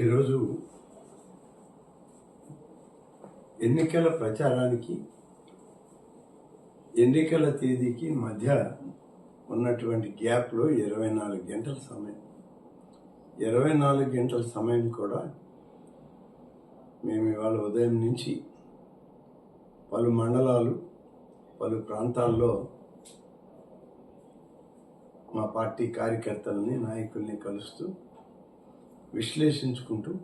ఈరోజు ఎన్నికల ప్రచారానికి ఎన్నికల తేదీకి మధ్య ఉన్నటువంటి గ్యాప్లో ఇరవై నాలుగు గంటల సమయం. ఇరవై నాలుగు గంటల సమయం కూడా మేము ఇవాళ ఉదయం నుంచి పలు మండలాలు పలు ప్రాంతాల్లో మా పార్టీ కార్యకర్తలని నాయకుల్ని కలుస్తూ విశ్లేషించుకుంటూ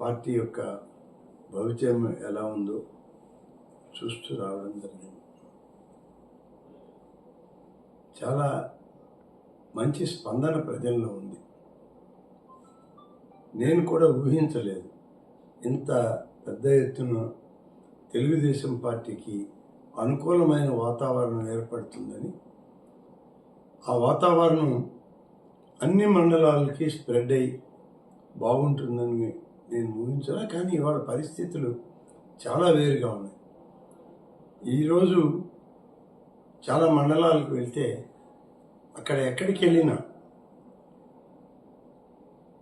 పార్టీ యొక్క భవిష్యం ఎలా ఉందో చూస్తూ రావడం జరిగింది. చాలా మంచి స్పందన ప్రజల్లో ఉంది. నేను కూడా ఊహించలేదు. ఇంత పెద్ద ఎత్తున తెలుగుదేశం పార్టీకి అనుకూలమైన వాతావరణం ఏర్పడుతుందని ఆ వాతావరణం అన్ని మండలాలకి స్ప్రెడ్ అయ్యి బాగుంటుందని నేను ఊహించలే కానీ ఇవాళ పరిస్థితులు చాలా వేరుగా ఉన్నాయి. ఈరోజు చాలా మండలాలకు వెళ్తే అక్కడ ఎక్కడికి వెళ్ళినా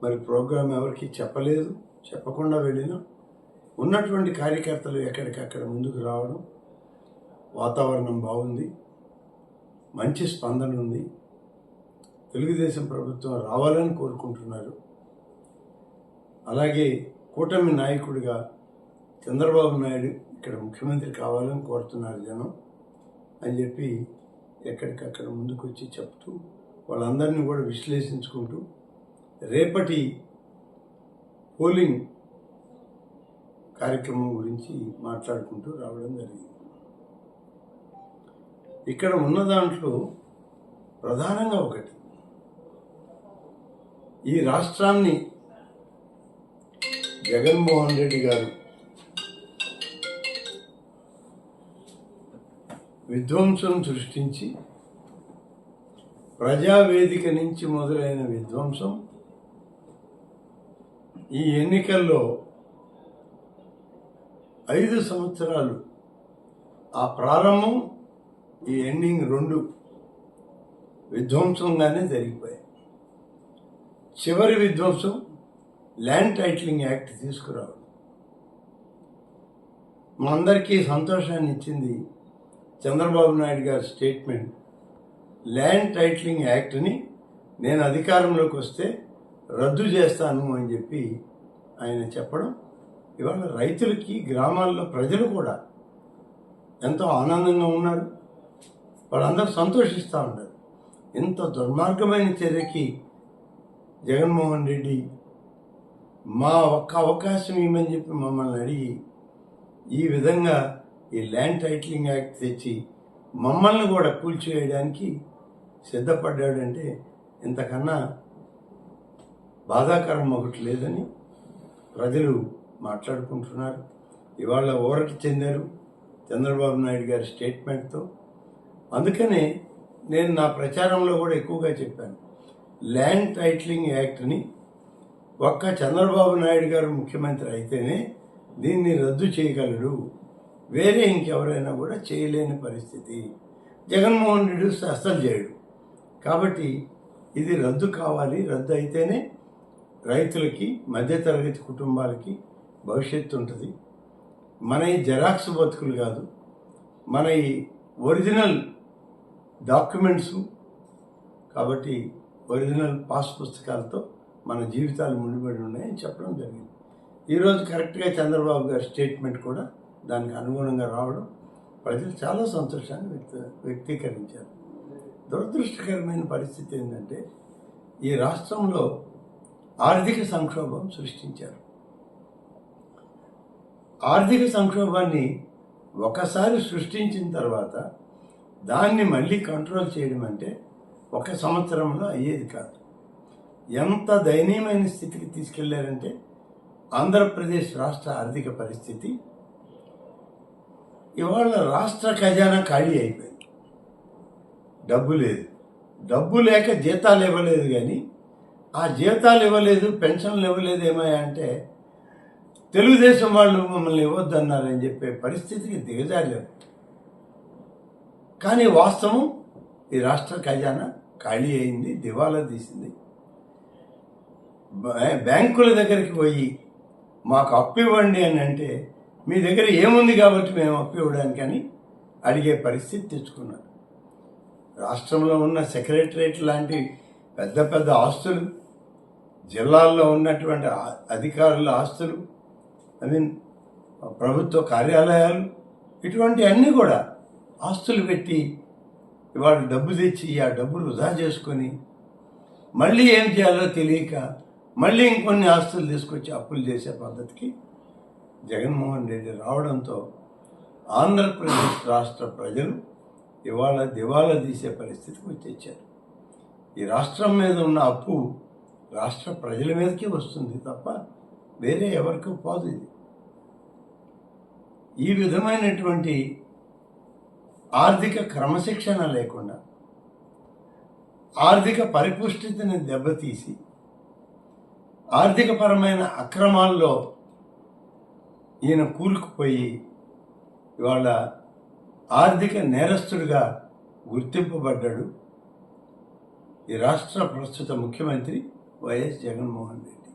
మరి ప్రోగ్రాం ఎవరికి చెప్పలేదు చెప్పకుండా వెళ్ళినా ఉన్నటువంటి కార్యకర్తలు ఎక్కడికక్కడ ముందుకు రావడం వాతావరణం బాగుంది మంచి స్పందన ఉంది తెలుగుదేశం ప్రభుత్వం రావాలని కోరుకుంటున్నారు. అలాగే కూటమి నాయకుడిగా చంద్రబాబు నాయుడు ఇక్కడ ముఖ్యమంత్రి కావాలని కోరుతున్నారు జనం అని చెప్పి ఎక్కడికక్కడ ముందుకొచ్చి చెప్తూ వాళ్ళందరినీ కూడా విశ్లేషించుకుంటూ రేపటి పోలింగ్ కార్యక్రమం గురించి మాట్లాడుకుంటూ రావడం జరిగింది. ఇక్కడ ఉన్న దాంట్లో ప్రధానంగా ఒకటి ఈ రాష్ట్రాన్ని జగన్మోహన్ రెడ్డి గారు విధ్వంసం సృష్టించి ప్రజావేదిక నుంచి మొదలైన విధ్వంసం ఈ ఎన్నికల్లో ఐదు సంవత్సరాలు ఆ ప్రారంభం ఈ ఎండింగ్ రెండు విధ్వంసంగానే జరిగిపోయాయి. చివరి విధ్వంసం ల్యాండ్ టైటిలింగ్ యాక్ట్ తీసుకురావడం మా అందరికీ సంతోషాన్ని ఇచ్చింది చంద్రబాబు నాయుడు గారి స్టేట్మెంట్. ల్యాండ్ టైటిలింగ్ యాక్ట్ని నేను అధికారంలోకి వస్తే రద్దు చేస్తాను అని చెప్పి ఆయన చెప్పడం ఇవాళ రైతులకి గ్రామాల్లో ప్రజలు కూడా ఎంతో ఆనందంగా ఉన్నారు. వాళ్ళందరూ సంతోషిస్తూ ఉన్నారు. ఇంత దుర్మార్గమైన చర్యకి జగన్మోహన్ రెడ్డి మా ఒక్క అవకాశం ఇవ్వమని చెప్పి మమ్మల్ని అడిగి ఈ విధంగా ఈ ల్యాండ్ టైటిలింగ్ యాక్ట్ తెచ్చి మమ్మల్ని కూడా కూల్చివేయడానికి సిద్ధపడ్డాడంటే ఇంతకన్నా బాధాకరం ఒకటి లేదని ప్రజలు మాట్లాడుకుంటున్నారు. ఇవాళ ఊరటి చెందారు చంద్రబాబు నాయుడు గారి స్టేట్మెంట్తో. అందుకనే నేను నా ప్రచారంలో కూడా ఎక్కువగా చెప్పాను. ల్యాండ్ టైటిలింగ్ యాక్ట్ని ఒక్క చంద్రబాబు నాయుడు గారు ముఖ్యమంత్రి అయితేనే దీన్ని రద్దు చేయగలడు. వేరే ఇంకెవరైనా కూడా చేయలేని పరిస్థితి. జగన్మోహన్ రెడ్డి అస్సలు చేయడు. కాబట్టి ఇది రద్దు కావాలి. రద్దు అయితేనే రైతులకి మధ్యతరగతి కుటుంబాలకి భవిష్యత్తు ఉంటుంది. మన ఈ జెరాక్స్ బతుకులు కాదు మన ఈ ఒరిజినల్ డాక్యుమెంట్స్. కాబట్టి ఒరిజినల్ పాస్ పుస్తకాలతో మన జీవితాలు ముడిపడి ఉన్నాయని చెప్పడం జరిగింది. ఈరోజు కరెక్ట్గా చంద్రబాబు గారి స్టేట్మెంట్ కూడా దానికి అనుగుణంగా రావడం ప్రజలు చాలా సంతోషాన్ని వ్యక్త వ్యక్తీకరించారు. దురదృష్టకరమైన పరిస్థితి ఏంటంటే ఈ రాష్ట్రంలో ఆర్థిక సంక్షోభం సృష్టించారు. ఆర్థిక సంక్షోభాన్ని ఒకసారి సృష్టించిన తర్వాత దాన్ని మళ్ళీ కంట్రోల్ చేయడం అంటే ఒక సంవత్సరంలో అయ్యేది కాదు. ఎంత దయనీయమైన స్థితికి తీసుకెళ్ళారంటే ఆంధ్రప్రదేశ్ రాష్ట్ర ఆర్థిక పరిస్థితి ఇవాళ రాష్ట్ర ఖజానా ఖాళీ అయిపోయింది. డబ్బు లేదు. డబ్బు లేక జీతాలు ఇవ్వలేదు కానీ ఆ జీతాలు ఇవ్వలేదు పెన్షన్లు ఇవ్వలేదు ఏమయ్యా అంటే తెలుగుదేశం వాళ్ళు మమ్మల్ని ఇవ్వద్దన్నారని చెప్పే పరిస్థితికి దిగజారారు కానీ వాస్తవం ఈ రాష్ట్ర ఖజానా ఖాళీ అయింది దివాలా తీసింది. బ్యాంకుల దగ్గరికి పోయి మాకు అప్పు ఇవ్వండి అని అంటే మీ దగ్గర ఏముంది కాబట్టి మేము అప్పు ఇవ్వడానికి అని అడిగే పరిస్థితి తెచ్చుకున్నారు. రాష్ట్రంలో ఉన్న సెక్రటరేట్ లాంటి పెద్ద పెద్ద ఆస్తులు జిల్లాల్లో ఉన్నటువంటి అధికారుల ఆస్తులు ఐ మీన్ ప్రభుత్వ కార్యాలయాలు ఇటువంటి అన్నీ కూడా ఆస్తులు పెట్టి ఇవాళ డబ్బు తెచ్చి ఆ డబ్బులు వృధా చేసుకొని మళ్ళీ ఏం చేయాలో తెలియక మళ్ళీ ఇంకొన్ని ఆస్తులు తీసుకొచ్చి అప్పులు చేసే పద్ధతికి జగన్మోహన్ రెడ్డి రావడంతో ఆంధ్రప్రదేశ్ రాష్ట్ర ప్రజలు ఇవాళ దివాలా తీసే పరిస్థితికి వచ్చేచ్చారు. ఈ రాష్ట్రం మీద ఉన్న అప్పు రాష్ట్ర ప్రజల మీదకే వస్తుంది తప్ప వేరే ఎవరికి పోదు ఇది. ఈ విధమైనటువంటి ఆర్థిక క్రమశిక్షణ లేకుండా ఆర్థిక పరిపుష్టిని దెబ్బతీసి ఆర్థికపరమైన అక్రమాల్లో ఈయన కూరుకుపోయి ఇవాళ ఆర్థిక నేరస్తుడిగా గుర్తింపబడ్డాడు ఈ రాష్ట్ర ప్రస్తుత ముఖ్యమంత్రి వైఎస్ జగన్మోహన్ రెడ్డి.